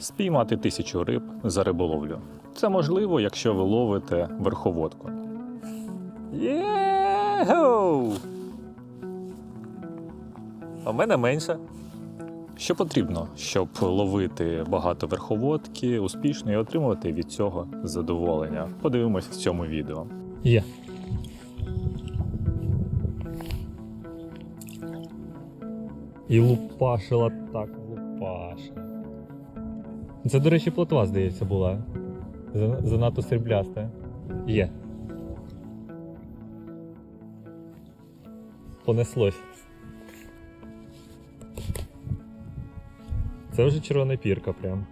спіймати тисячу риб за риболовлю. Це можливо, якщо ви ловите верховодку. Єгоу! А в мене менше. Що потрібно, щоб ловити багато верховодки успішно і отримувати від цього задоволення? Подивимось в цьому відео. Є. І лупашила так лупашила. Це, до речі, плотва, здається, була. Занадто срібляста. Є. Понеслось. Це вже червона пірка прям.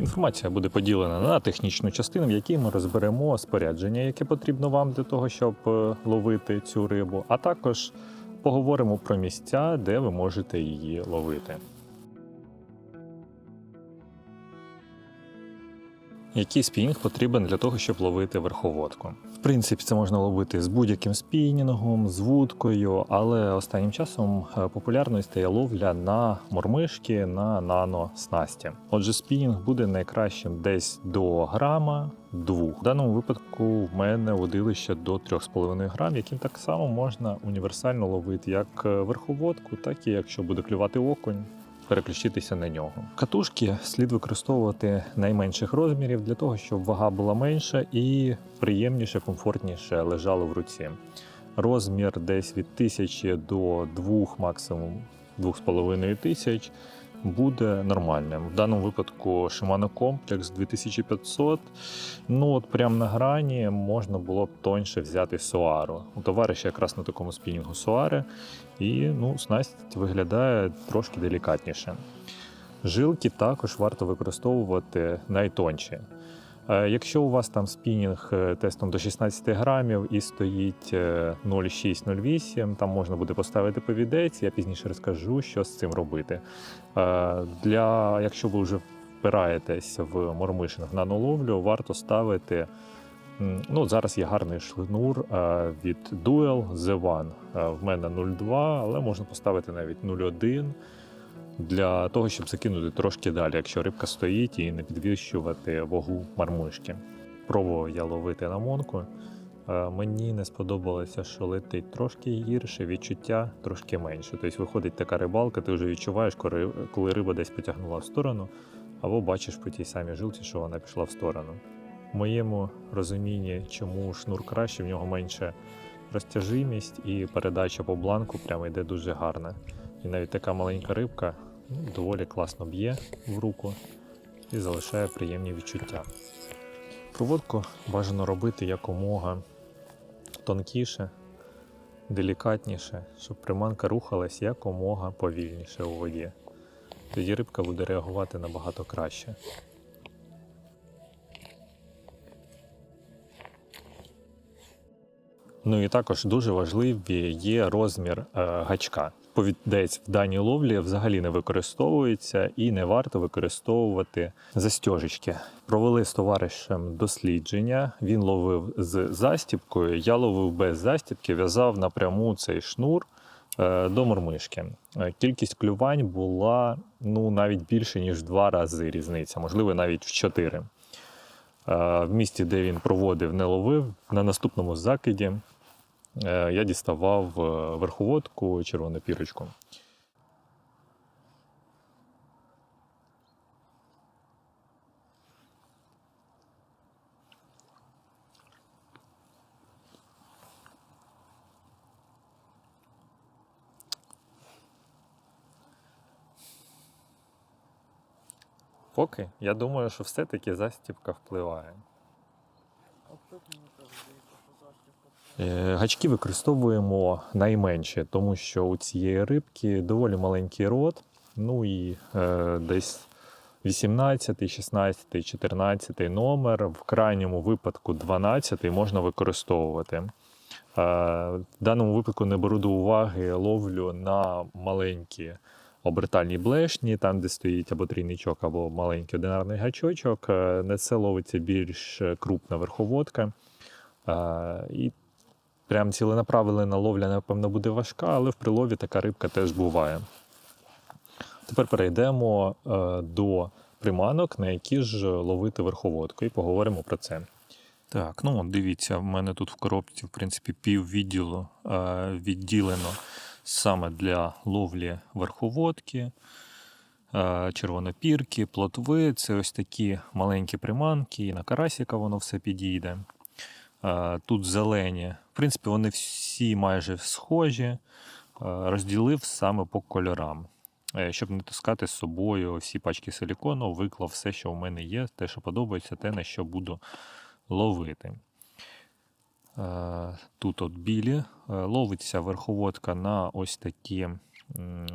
Інформація буде поділена на технічну частину, в якій ми розберемо спорядження, яке потрібно вам для того, щоб е, ловити цю рибу, а також поговоримо про місця, де ви можете її ловити. Який спінінг потрібен для того, щоб ловити верховодку? В принципі, це можна ловити з будь-яким спінінгом, з вудкою, але останнім часом е, популярною стає ловля на мормишки на нано-снасті. Отже, спінінг буде найкращим десь до грама. Двох. В даному випадку в мене водилище до 3,5 грам, яким так само можна універсально ловити як е, верховодку, так і якщо буде клювати окунь, переключитися на нього. Катушки слід використовувати найменших розмірів для того, щоб вага була менша і приємніше, комфортніше лежало в руці. Розмір десь від 1000 до 2, максимум 2,5 тисяч буде нормальним. В даному випадку Shimano комплекс 2500. Ну от прямо на грані можна було б тоньше взяти Суару. У товариша якраз на такому спінінгу Суари. І ну, снасть виглядає трошки делікатніше. Жилки також варто використовувати найтонші. Е, Якщо у вас там спінінг е, тестом до 16 грамів і стоїть е, 0,6-0,8, там можна буде поставити повідець, я пізніше розкажу, що з цим робити. Е, Для, якщо ви вже впираєтесь в мормишинг на noloвлю, варто ставити. Ну, зараз є гарний шнур е, від Duel The One. Е, В мене 0,2, але можна поставити навіть 0,1 для того, щоб закинути трошки далі, якщо рибка стоїть і не підвищувати вагу мармишки. Пробував я ловити на монку. Е, Мені не сподобалося, що летить трошки гірше, відчуття трошки менше. Тобто виходить така рибалка, ти вже відчуваєш, коли риба десь потягнула в сторону, або бачиш по тій самій жилці, що вона пішла в сторону. В моєму розумінні, чому шнур краще, в нього менше розтяжимість і передача по бланку прямо йде дуже гарна. І навіть така маленька рибка доволі класно б'є в руку і залишає приємні відчуття. Проводку бажано робити якомога тонкіше, делікатніше, щоб приманка рухалась якомога повільніше у воді. Тоді рибка буде реагувати набагато краще. Ну і також дуже важливий є розмір е, гачка. Повідець в даній ловлі взагалі не використовується і не варто використовувати застіжечки. Провели з товаришем дослідження. Він ловив з застіпкою, я ловив без застіпки, в'язав напряму цей шнур е, до мормишки. Е, Кількість клювань була ну навіть більше ніж в два рази різниця, можливо, навіть в чотири. В місті, де він проводив, не ловив. На наступному закиді я діставав е, верховодку червону пірочку. Поки я думаю, що все-таки застіпка впливає. Е, Гачки використовуємо найменше, тому що у цієї рибки доволі маленький рот. Ну і е, десь 18, 16, 14 номер, в крайньому випадку 12 можна використовувати. Е, В даному випадку не беру до уваги ловлю на маленькі обертальні блешні, там, де стоїть або трійничок, або маленький одинарний гачочок. Е, На це ловиться більш крупна верховодка. Е, І прям ціленаправлена ловля, напевно, буде важка, але в прилові така рибка теж буває. Тепер перейдемо е, до приманок, на які ж ловити верховодку, і поговоримо про це. Так, ну дивіться, в мене тут в коробці, в принципі, пів відділу е, відділено саме для ловлі верховодки, е, червонопірки, плотви. Це ось такі маленькі приманки, і на карасіка воно все підійде. Тут зелені. Принципі, вони всі майже схожі. Е, Розділив саме по кольорам. Е, Щоб не таскати з собою всі пачки силікону, виклав все, що в мене є, те, що подобається, те, на що буду ловити. Е, Тут от білі. Ловиться верховодка на ось такі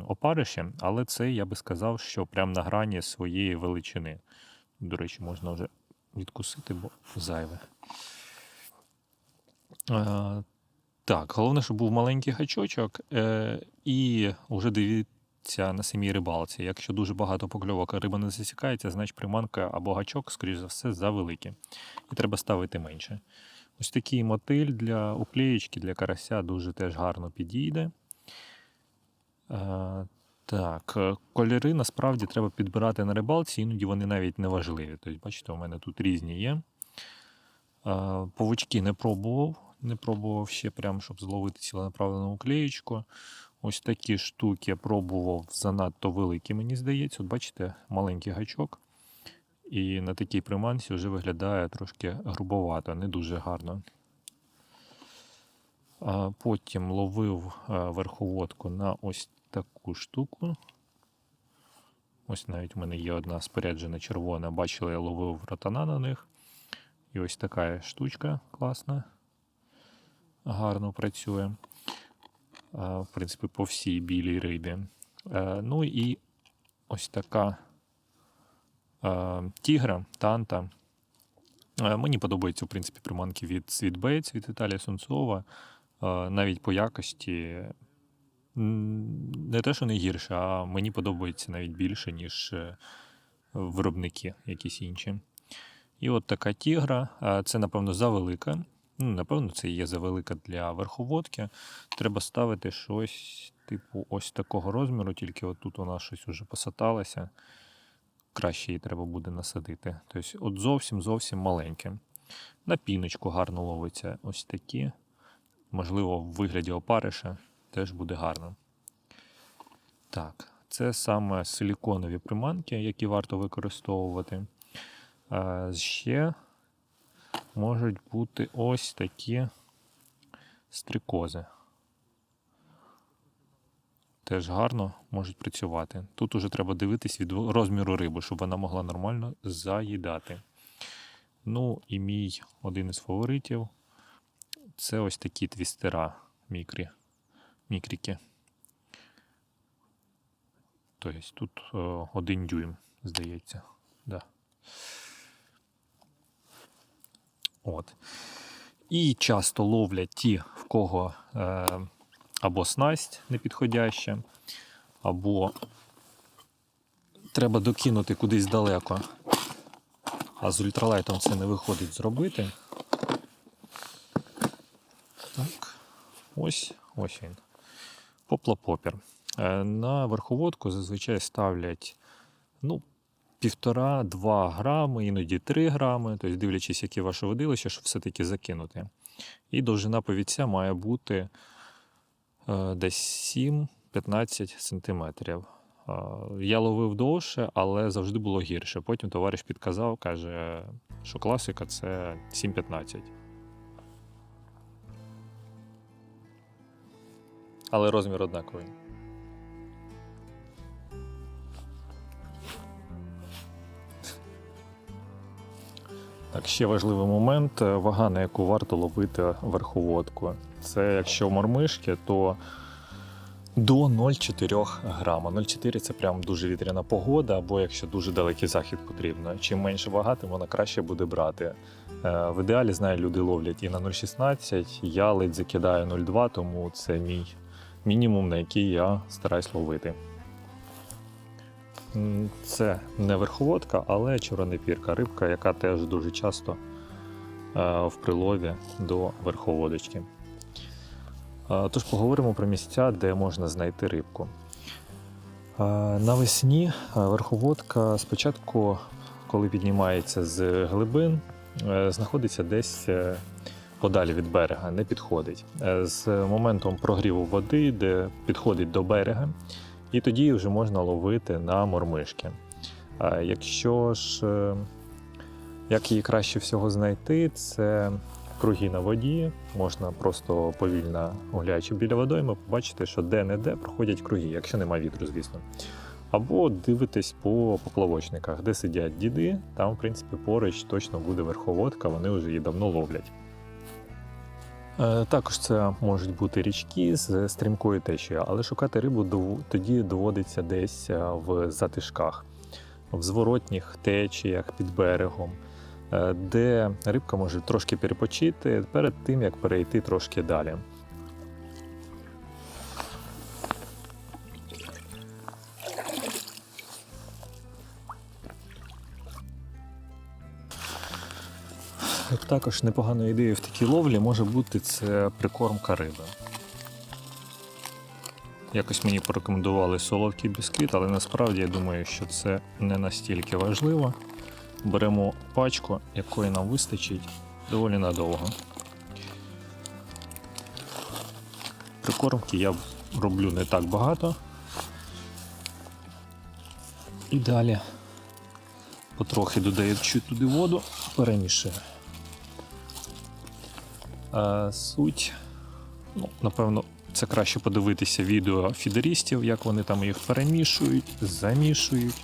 опариші, але це я би сказав, що прямо на грані своєї величини. До речі, можна вже відкусити, бо зайве. Е, Так, головне, щоб був маленький гачочок, е, і вже дивіться на самій рибалці. Якщо дуже багато покльовок, риба не засікається, значить приманка або гачок, скоріш за все, завеликі. І треба ставити менше. Ось такий мотиль для уклеєчки, для карася дуже теж гарно підійде. Е, так, кольори насправді треба підбирати на рибалці, іноді вони навіть не важливі. Тобто, бачите, у мене тут різні є. Павучки не пробував, не пробував ще прям, щоб зловити ціленаправлену уклеєчку. Ось такі штуки я пробував занадто великі, мені здається. От бачите, маленький гачок. І на такій приманці вже виглядає трошки грубовато, не дуже гарно. Потім ловив е, верховодку на ось таку штуку. Ось навіть у мене є одна споряджена червона. Бачили, я ловив ротана на них. І ось така штучка класна. Гарно працює. В принципі, по всій білій рибі. Е, Ну і ось така е, тігра, танта. Е, Мені подобаються, в принципі, приманки від Світбейтс, від Віталія Сунцова. Е, Навіть по якості не те, що не гірше, а мені подобається навіть більше, ніж е, виробники якісь інші. І от така тігра. Е, Це, напевно, завелика. Ну, напевно, це є завелика для верховодки. Треба ставити щось, типу, ось такого розміру, тільки отут вона щось уже посаталася. Краще її треба буде насадити. Тобто, от зовсім зовсім маленьке. На піночку гарно ловиться ось такі. Можливо, в вигляді опариша теж буде гарно. Так, це саме силіконові приманки, які варто використовувати. Ще можуть бути ось такі стрикози. Теж гарно можуть працювати. Тут уже треба дивитись від розміру риби, щоб вона могла нормально заїдати. Ну і мій один із фаворитів це ось такі твістера мікрі, мікріки. Тобто тут е, один дюйм, здається. Да. От. І часто ловлять ті, в кого е, або снасть непідходяща, або треба докинути кудись далеко. А з ультралайтом це не виходить зробити. Так, ось ось він. Поплапопір. Е, На верховодку зазвичай ставлять ну, півтора-два грами, іноді 3 грами, тобто дивлячись, яке ваше водилище, щоб все-таки закинути. І довжина повідця має бути е, десь 7-15 сантиметрів. Е, Я ловив довше, але завжди було гірше. Потім товариш підказав, каже, що класика це 7-15. Але розмір однаковий. Так, ще важливий момент е, вага, на яку варто ловити верховодку. Це якщо мормишки, то до 0,4 грама. 0,4 це прям дуже вітряна погода, або якщо дуже далекий захід потрібно. Чим менше вага, тим вона краще буде брати. Е, В ідеалі знаю, люди ловлять і на 0,16. Я ледь закидаю 0,2, тому це мій мінімум, на який я стараюсь ловити. Це не верховодка, але чорнопірка рибка, яка теж дуже часто е, в прилові до верховодочки. Е, Тож поговоримо про місця, де можна знайти рибку. Е, Навесні верховодка спочатку, коли піднімається з глибин, знаходиться десь подалі від берега, не підходить. З моментом прогріву води, де підходить до берега, і тоді вже можна ловити на мормишки. Якщо ж е, як її краще всього знайти, це круги на воді. Можна просто повільно гуляючи біля водойми, побачити, що де-не-де проходять круги, якщо немає вітру, звісно. Або дивитись по поплавочниках, де сидять діди, там, в принципі, поруч точно буде верховодка, вони вже її давно ловлять. Е, Також це можуть бути річки з стрімкою течією, але шукати рибу тоді доводиться десь е, в затишках, в зворотніх течіях під берегом, е, де рибка може трошки перепочити перед тим, як перейти трошки далі. Також непоганою ідеєю в такій ловлі може бути це прикормка риби. Якось мені порекомендували солодкий бісквіт, але насправді я думаю, що це не настільки важливо. Беремо пачку, якої нам вистачить доволі надовго. Прикормки я роблю не так багато. І далі потрохи додаючи туди воду, перемішую. Е, Суть, ну, напевно, це краще подивитися відео фідерістів, як вони там їх перемішують, замішують.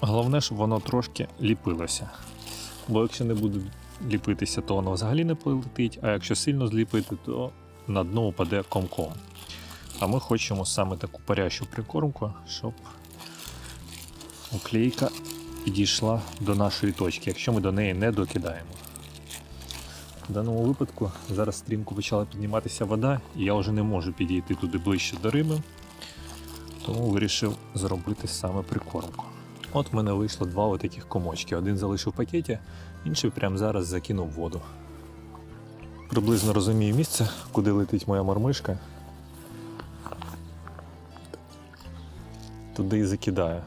Головне, щоб воно трошки ліпилося. Бо якщо не буде ліпитися, то воно взагалі не полетить, а якщо сильно зліпити, то на дно упаде комком. А ми хочемо саме таку парящу прикормку, щоб уклейка підійшла до нашої точки, якщо ми до неї не докидаємо. В даному випадку зараз стрімко почала підніматися вода, і я вже не можу підійти туди ближче до риби, тому вирішив зробити саме прикормку. От в мене вийшло два отаких комочки. Один залишив в пакеті, інший прямо зараз закинув воду. Приблизно розумію місце, куди летить моя мормишка. Туди і закидаю.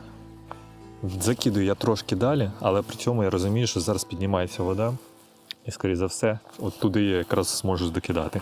Закидую я трошки далі, але при цьому я розумію, що зараз піднімається вода. І, скоріше за все, от туди я якраз зможу докидати.